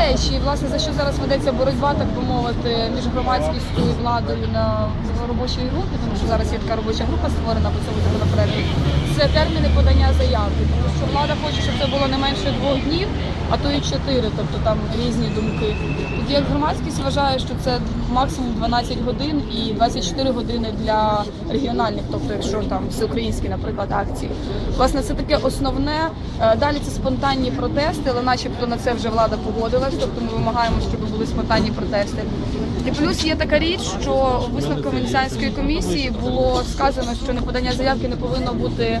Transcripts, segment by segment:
речі, власне, за що зараз ведеться боротьба, так би мовити, між громадськістю і владою на робочій групі, тому що зараз є така робоча група створена по цьому законопроекту. Це терміни подання заявки, тому що влада хоче, щоб це було не менше двох днів, а то і чотири, тобто там різні думки. Тоді як громадськість вважає, що це максимум 12 годин і 24 години для регіональних, тобто якщо там всеукраїнські, наприклад, акції. Власне, це таке основне. Е, Далі це спонтанні протести, але начебто на це вже влада погодилась, тобто ми вимагаємо, щоб були спонтанні протести. І плюс є така річ, що у висновку Венеціанської комісії було сказано, що неподання заявки не повинно бути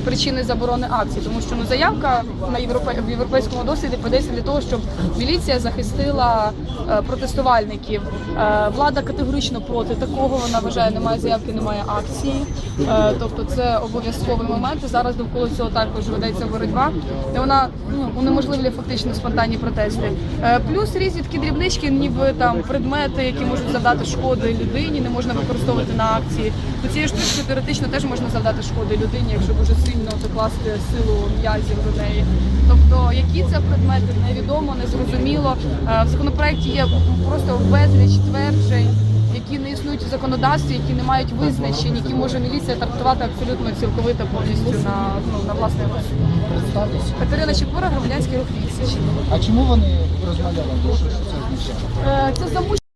причиною заборони акцій, тому що ну заявка на європе в європейському досвіді подається для того, щоб міліція захистила е, протестувальників. Е, влада категорично проти такого. Вона вважає, немає заявки, немає акції. Е, тобто це обов'язковий момент. Зараз довкола цього також ведеться боротьба. І вона ну, унеможливлює фактично спонтанні протести. Е, плюс різні такі дрібнички, ніби там предмети, які можуть завдати шкоди людині, не можна використовувати на акції. До цієї штучки теоретично теж можна завдати шкоди людині, якщо дуже сильно докласти силу м'язів до неї. Тобто, які це предмети, невідомо, незрозуміло. Е, В законопроекті є просто безліч тверджень, які не існують у законодавстві, які не мають визначень, які може міліція трактувати абсолютно цілковито повністю на ну на власне розсуд. Катерина Чепура, громадянський рух відсіч. А чому вони розмовляли? Це? Е, Це заму